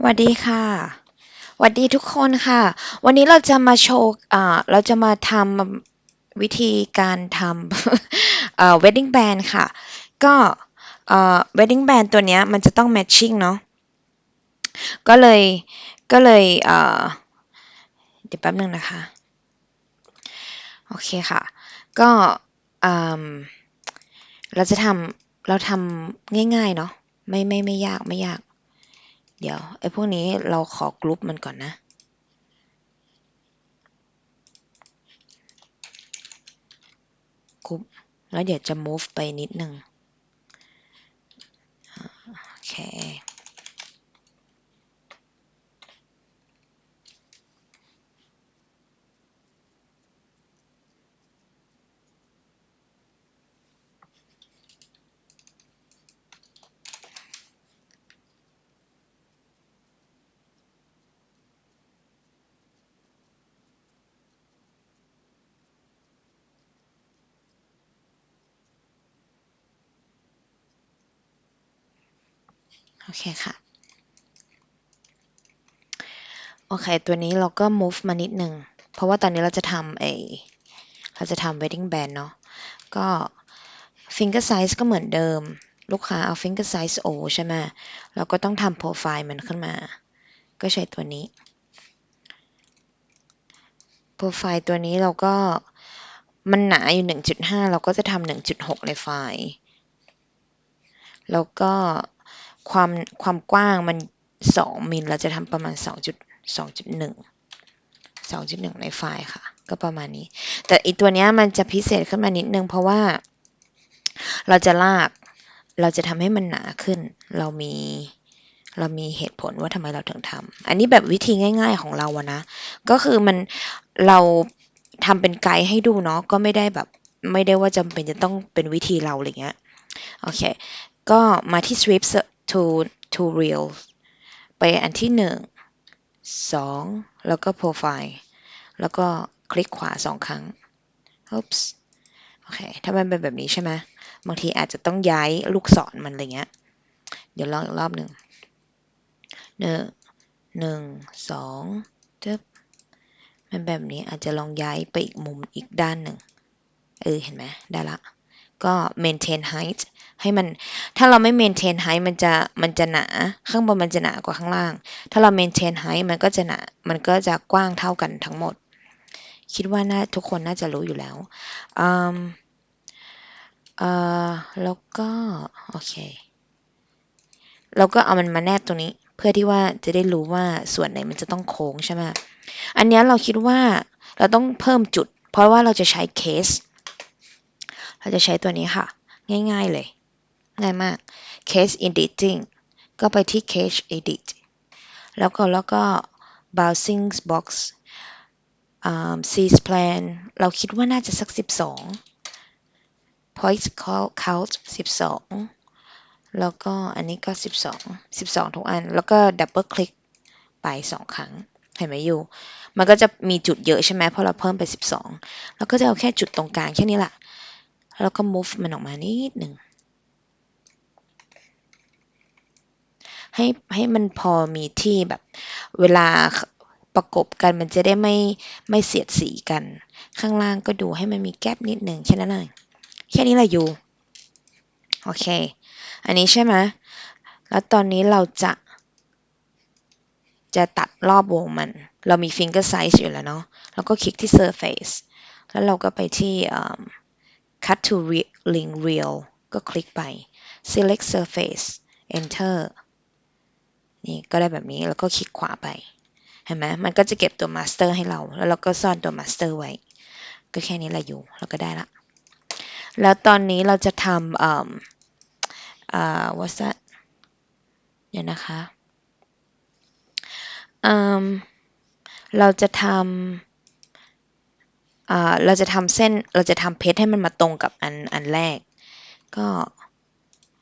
สวัสดีค่ะสวัสดีทุกคนค่ะ วันนี้เราจะมาโชว์อ่าเราจะมาทำวิธีการทำเอ่อ wedding band ค่ะ ก็เอ่อ wedding band ตัวเนี้ยมันจะต้อง matching เนาะก็เลยก็เลยเอ่อเดี๋ยวแป๊บนึงนะคะ โอเคค่ะ ก็อืมเราจะทำเราทำง่ายๆเนาะไม่ไม่ไม่ยากไม่ยาก เดี๋ยวไอ้พวกนี้เราขอกรุ๊ปมันก่อนนะกรุ๊ปแล้วเดี๋ยวจะ move ไปนิดนึงโอเค โอเคค่ะ โอเค ตัวนี้เราก็ move มานิดหนึ่ง เพราะว่าตอนนี้เราจะทำไอเราจะทำ wedding band เนาะ ก็ finger size ก็เหมือนเดิม ลูกค้าเอา finger size O ใช่ไหมเราก็ต้องทำ profile มันขึ้นมา ก็ใช้ตัวนี้ profile ตัวนี้เราก็มันหนาอยู่ 1.5 เราก็จะทำ1.6 ในไฟล์ แล้วก็ ความความกว้างมัน 2 มิล เราจะทำประมาณ 2.2.1 2.1 ในไฟล์ค่ะ ก็ประมาณนี้ แต่อีตัวเนี้ยมันจะพิเศษขึ้นมานิดนึง เพราะว่าเราจะลาก เราจะทำให้มันหนาขึ้น เรามีเรามีเหตุผลว่าทำไมเราถึงทำ อันนี้แบบวิธีง่าย ๆของเราอะนะ ก็คือมันเราทำเป็นไกด์ให้ดูเนาะ ก็ไม่ได้แบบไม่ได้ว่าจำเป็นจะต้องเป็นวิธีเราอะไรเงี้ย โอเค ก็มาที่ sweep to to reel ไปอันที่หนึ่งสองแล้วก็ profile แล้วก็คลิกขวาสองครั้ง oops โอเค ถ้ามันเป็นแบบนี้ใช่ไหมบางทีอาจจะต้องย้ายลูกศรมันอะไรเงี้ย เดี๋ยวลองอีกรอบหนึ่งหนึ่งหนึ่งสองจึ๊บมันแบบนี้อาจจะลองย้ายไปอีกมุมอีกด้านหนึ่ง เออ เห็นไหมได้ละ ก็ maintain height ให้มัน ถ้าเราไม่ maintain height มันจะมันจะหนา ข้างบนมันจะหนากว่าข้างล่าง ถ้าเรา maintain height มันก็จะหนา มันก็จะกว้างเท่ากันทั้งหมด คิดว่าน่าทุกคนน่าจะรู้อยู่แล้วอืมเอ่อแล้วก็ โอเค เราก็เอามันมาแนบตรงนี้ เพื่อที่ว่าจะได้รู้ว่าส่วนไหนมันจะต้องโค้งใช่ไหมอันนี้เราคิดว่าเราต้องเพิ่มจุด เพราะว่าเราจะใช้เคส เราจะใช้ตัวนี้ค่ะ ง่ายๆเลย ง่ายมาก case editing ก็ไปที่ case edit แล้วก็แล้วก็ bouncing box um, C plan เราคิดว่าน่าจะสัก 12 point count 12 แล้วก็อันนี้ก็ 12 12 ทุกอัน แล้วก็ double click ไป 2 ครั้ง เห็นไหมอยู่ มันก็จะมีจุดเยอะใช่ไหมเพราะเราเพิ่มไป 12 แล้วก็จะเอาแค่จุดตรงกลางแค่นี้แหละ แล้วก็ move มันออกมานิดหนึ่งให้ให้มันพอมีที่แบบเวลาประกบกันมันจะได้ไม่ไม่เสียดสีกัน ข้างล่างก็ดูให้มันมีแกลบนิดหนึ่งแค่นั้นเองแค่นี้แหละอยู่โอเค อันนี้ใช่ไหมแล้วตอนนี้เราจะจะตัดรอบวงมัน เรามี finger size อยู่แล้วเนาะ แล้วก็คลิกที่ surface แล้วเราก็ไปที่ cut to link reel ก็คลิกไป select surface enter นี่ก็ได้แบบนี้แล้วก็คลิกขวาไป เห็นไหมมันก็จะเก็บตัว master ให้เรา แล้วเราก็ซ่อนตัว master ไว้ ก็แค่นี้แหละอยู่เราก็ได้ละ แล้วตอนนี้เราจะทำอ่าอ่า what's that เดี๋ยวนะคะอืมเราจะทำ เราจะทำเส้นเราจะทำเพชรให้มันมาตรงกับอันอันแรก ก็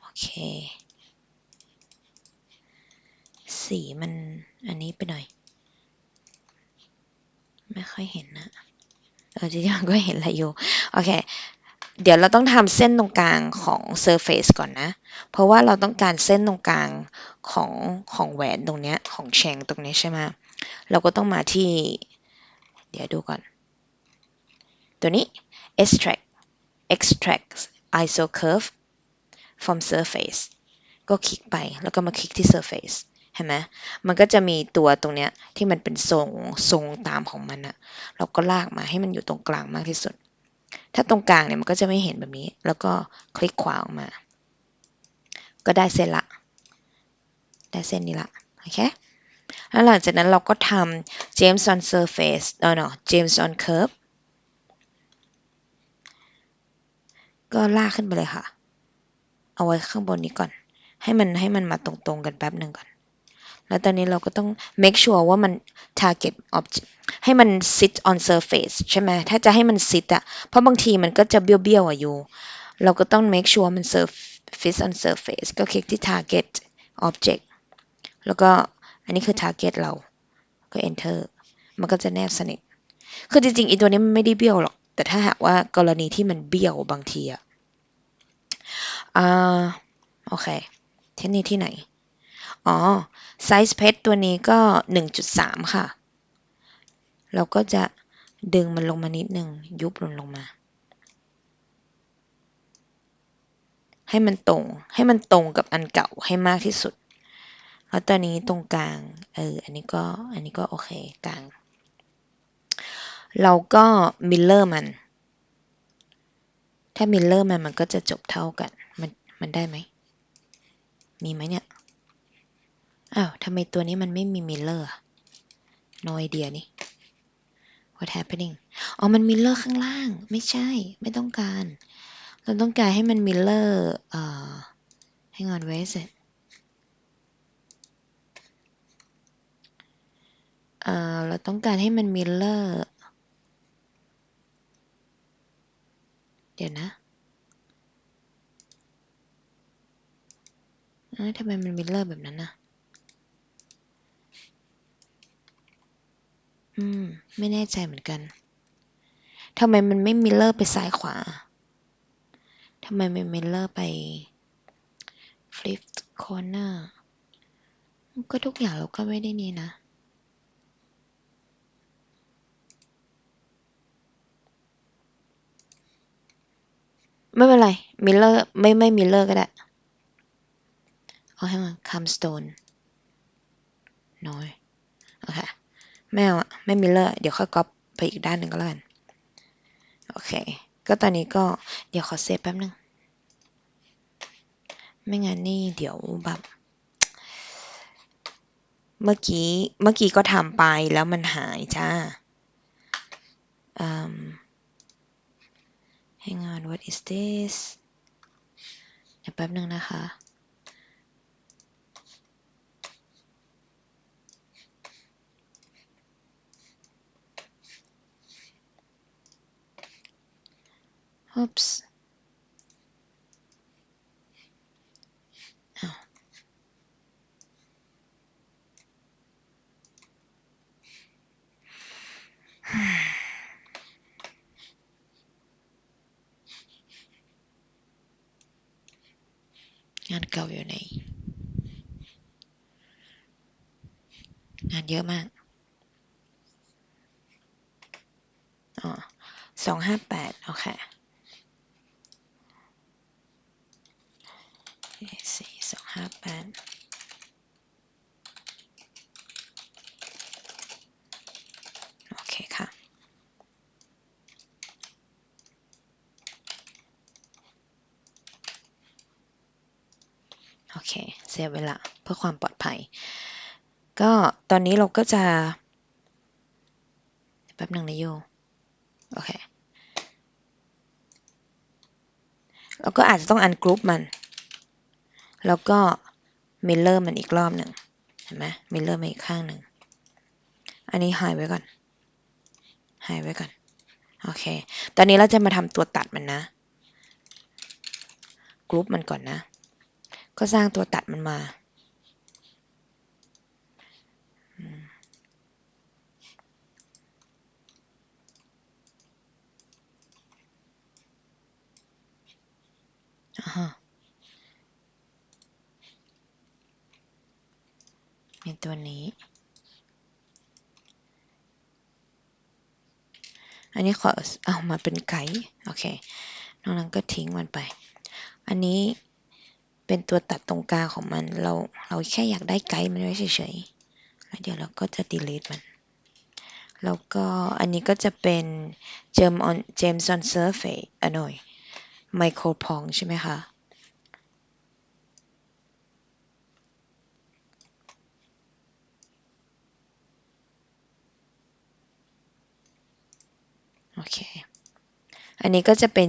โอเค สีมันอันนี้ไปหน่อย ไม่ค่อยเห็นนะเออจริงๆก็เห็นแหละอยู่ โอเค เดี๋ยวเราต้องทำเส้นตรงกลางของ surface ก่อนนะ เพราะว่าเราต้องการเส้นตรงกลางของของแหวนตรงเนี้ยของแชงตรงนี้ใช่ไหมเราก็ต้องมาที่ เดี๋ยวดูก่อน ตัวนี้ extract extract iso curve from surface ก็คลิกไปแล้วก็มาคลิกที่ surface เห็นไหมมันก็จะมีตัวตรงเนี้ยที่มันเป็นทรงทรงตามของมันอะเราก็ลากมาให้มันอยู่ตรงกลางมากที่สุด ถ้าตรงกลางเนี่ยมันก็จะไม่เห็นแบบนี้ แล้วก็คลิกขวาออกมา ก็ได้เส้นละ ได้เส้นนี้ละโอเคแล้วหลังจากนั้นเราก็ทำ James on surface เออ no James on curve ก็ลากขึ้นไปเลยค่ะ เอาไว้ข้างบนนี้ก่อน ให้มันให้มันมาตรงๆกันแป๊บหนึ่งก่อน แล้วตอนนี้เราก็ต้อง make sure ว่ามัน target object ให้มัน sit on surface ใช่ไหมถ้าจะให้มัน sit อะเพราะบางทีมันก็จะเบี้ยวๆอะอยู่ เราก็ต้อง make sure มัน surface on surface ก็คลิกที่ target object แล้วก็อันนี้คือ target เรา ก็ enter มันก็จะแนบสนิท คือจริงๆอีตัวนี้มันไม่ได้เบี้ยวหรอก แต่ถ้าหากว่ากรณีที่มันเบี้ยวบางทีอะ อ่าโอเค เที่นี่ที่ไหน อ๋อ ไซส์เพชรตัวนี้ก็ 1.3 ค่ะ เราก็จะดึงมันลงมานิดนึงยุบลงลงมา ให้มันตรง ให้มันตรงกับอันเก่าให้มากที่สุด แล้วตอนนี้ตรงกลาง เออ อันนี้ก็ อันนี้ก็โอเคกลาง เราก็มิลเลอร์มัน ถ้ามิลเลอร์มันมันก็จะจบเท่ากัน มันได้ไหม มีไหมเนี่ย อ้าวทำไมตัวนี้มันไม่มีมิลเลอร์ no idea นี่ what happening อ๋อ มันมิลเลอร์ข้างล่าง ไม่ใช่ ไม่ต้องการ เราต้องการให้มันมิลเลอร์เอ่อ hang on where is it เอ่อ เราต้องการให้มันมิลเลอร์ เดี๋ยวนะ เอ้ยทำไมมันมิลเลอร์แบบนั้นนะอืม ไม่แน่ใจเหมือนกันทำไมมันไม่มิลเลอร์ไปซ้ายขวาทำไมมันมิลเลอร์ไป flip corner ก็ทุกอย่างเราก็ไม่ได้นี่นะไม่เป็นไร มิลเลอร์ ไม่ ไม่มิลเลอร์ก็ได้ เอาให้มัน come stone น้อยโอเคไม่เอาอะไม่มิลเลอร์เดี๋ยวค่อยก๊อปไปอีกด้านหนึ่งก็แล้วกันโอเค ก็ตอนนี้ก็เดี๋ยวขอเซฟแป๊บนึง ไม่งั้นนี่เดี๋ยวแบบ เมื่อกี้เมื่อกี้ก็ทำไปแล้วมันหายจ้า um hang on what is this เดี๋ยวแป๊บนึงนะคะ oops อ้าวงานเก่าอยู่ไหนงานเยอะมาก อ๋อสองห้าแปดโอเคสี่สอง ห้าแปดโอเคค่ะ โอเคเซฟไว้ละเพื่อความปลอดภัย ก็ตอนนี้เราก็จะ แป๊บหนึ่งนะโยโอเคเราก็อาจจะต้องอันกรุ๊ปมัน แล้วก็มิลเลอร์มันอีกรอบหนึ่งเห็นไหมมิลเลอร์มาอีกข้างหนึ่ง อันนี้หายไว้ก่อน หายไว้ก่อน โอเค ตอนนี้เราจะมาทำตัวตัดมันนะ กรุ๊ปมันก่อนนะ ก็สร้างตัวตัดมันมาอืม ตัวนี้ อันนี้ขอเอามาเป็นไกด์โอเคนอกนั้นก็ทิ้งมันไป อันนี้เป็นตัวตัดตรงกลางของมัน เราเราแค่อยากได้ไกด์มันไว้เฉยๆ แล้วเดี๋ยวเราก็จะ delete มัน แล้วก็อันนี้ก็จะเป็น gem on gems on surface อะหน่อย micro pong ใช่ไหมคะ โอเค อันนี้ก็จะเป็น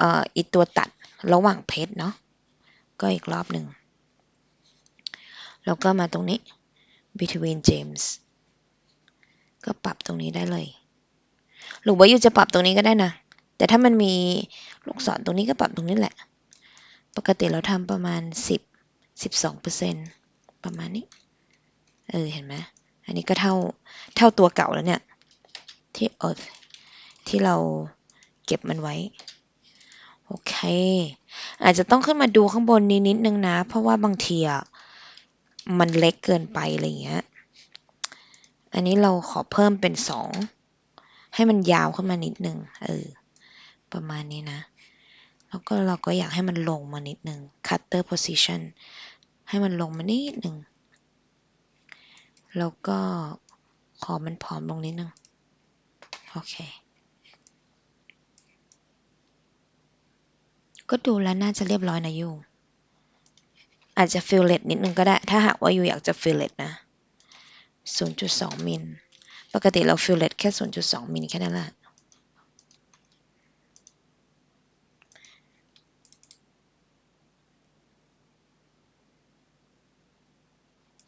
อ่ออีตัวตัดระหว่างเพชรเนาะ ก็อีกรอบหนึ่ง แล้วก็มาตรงนี้ between James ก็ปรับตรงนี้ได้เลย หรือว่าอยู่จะปรับตรงนี้ก็ได้นะ แต่ถ้ามันมีลูกศรตรงนี้ก็ปรับตรงนี้แหละ ปกติเราทำประมาณ 10 12เประมาณนี้ เออ เห็นไหม อันนี้ก็เท่า เท่าตัวเก่าแล้วเนี่ย ที่เออ ที่เราเก็บมันไว้ โอเค อาจจะต้องขึ้นมาดูข้างบนนี้นิดนึงนะ เพราะว่าบางทีอะมันเล็กเกินไปอะไรเงี้ย อันนี้เราขอเพิ่มเป็นสองให้มันยาวขึ้นมานิดนึง เออ ประมาณนี้นะ แล้วก็เราก็อยากให้มันลงมานิดนึง cutter position ให้มันลงมานิดนึง แล้วก็ขอมันผอมลงนิดนึง โอเค ก็ดูแล้วน่าจะเรียบร้อยนะยูอาจจะฟิลเลตนิดนึงก็ได้ ถ้าหากว่ายูอยากจะฟิลเลตนะ 0.2 มิล ปกติเราฟิลเลตแค่ 0.2 มิลแค่นั้นแหละ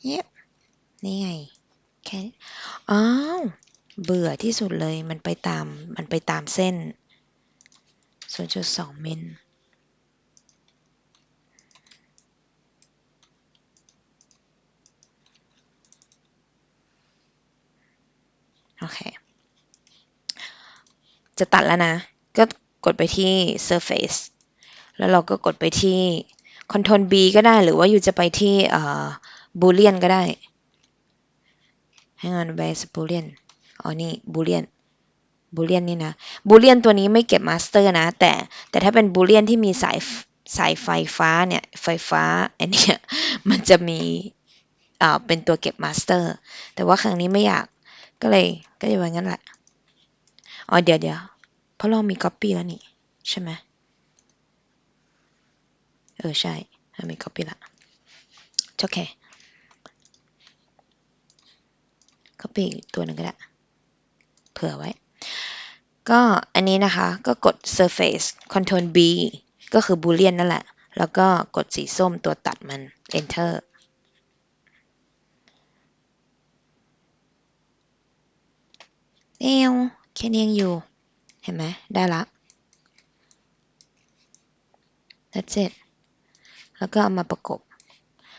เย็บนี่ไง แค่อ้าวเบื่อที่สุดเลย มันไปตาม มันไปตามเส้น 0.2 มิล โอเค จะตัดแล้วนะ ก็กดไปที่ surface แล้วเราก็กดไปที่ control B ก็ได้หรือว่าอยู่จะไปที่เอ่อ boolean ก็ได้ ให้งาน base boolean อ๋อนี่ boolean boolean นี่นะ boolean ตัวนี้ไม่เก็บ master นะ แต่แต่ถ้าเป็น boolean ที่มีสายสายไฟฟ้าเนี่ยไฟฟ้าอันเนี้ยมันจะมีอ่าเป็นตัวเก็บ master แต่ว่าครั้งนี้ไม่อยากก็เลยก็จะไว้งั้นแหละอ๋อเดี๋ยวเดี๋ยว ราะเรามี copy แล้วนี่ ใช่ไหมเออ ใช่เรามี copy ละโอเค copy อีกตัวหนึ่งก็ได้ เผื่อไว้ ก็อันนี้นะคะ ก็กด surface control B ก็คือ boolean นั่นแหละ แล้วก็กดสีส้มตัวตัดมัน enter เอวแค่นี้ยังอยู่ เห็นไหมได้ละ that's it แล้วก็เอามาประกบ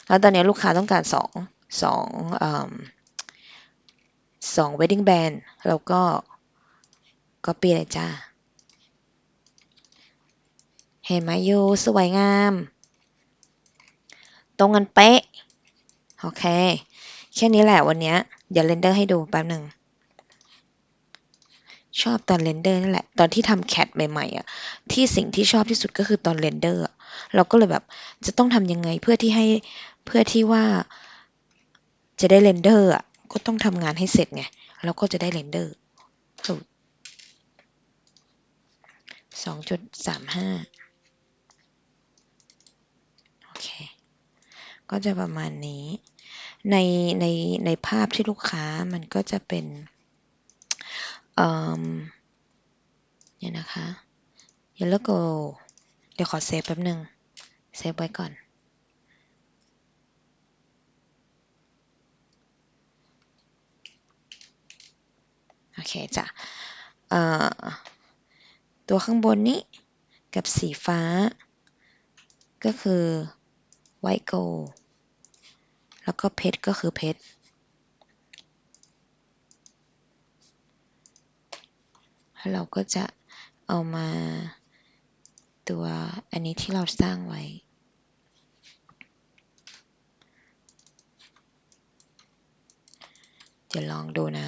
แล้วตอนนี้ลูกค้าต้องการสองสองสอง wedding band แล้วก็ copy เลยจ้า เห็นไหมยูสวยงาม ตรงกันเป๊ะ โอเค แค่นี้แหละวันนี้ เดี๋ยวเรนเดอร์ให้ดูแป๊บหนึ่ง ชอบตอนเรนเดอร์นั่นแหละ ตอนที่ทำแคทใหม่ๆอะที่สิ่งที่ชอบที่สุดก็คือตอนเรนเดอร์เราก็เลยแบบจะต้องทำยังไงเพื่อที่ให้เพื่อที่ว่าจะได้เรนเดอร์อะก็ต้องทำงานให้เสร็จไงแล้วก็จะได้เรนเดอร์สองจุดสามห้าโอเค ก็จะประมาณนี้ในในในภาพที่ลูกค้ามันก็จะเป็น เนี่ยนะคะ yellow go เดี๋ยวขอเซฟแป๊บหนึ่งเซฟไว้ก่อน โอเคจ้ะตัวข้างบนนี้กับสีฟ้า ก็คือ white gold แล้วก็เพชรก็คือเพชร แล้วเราก็จะเอามาตัวอันนี้ที่เราสร้างไว้ เดี๋ยวลองดูนะ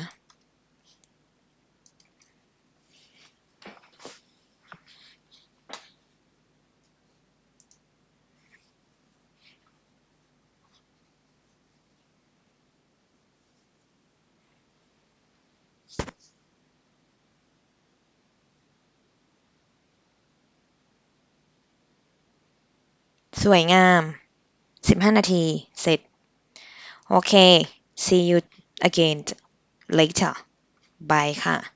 สวยงาม 15 นาที เสร็จ โอเค see you again later bye ค่ะ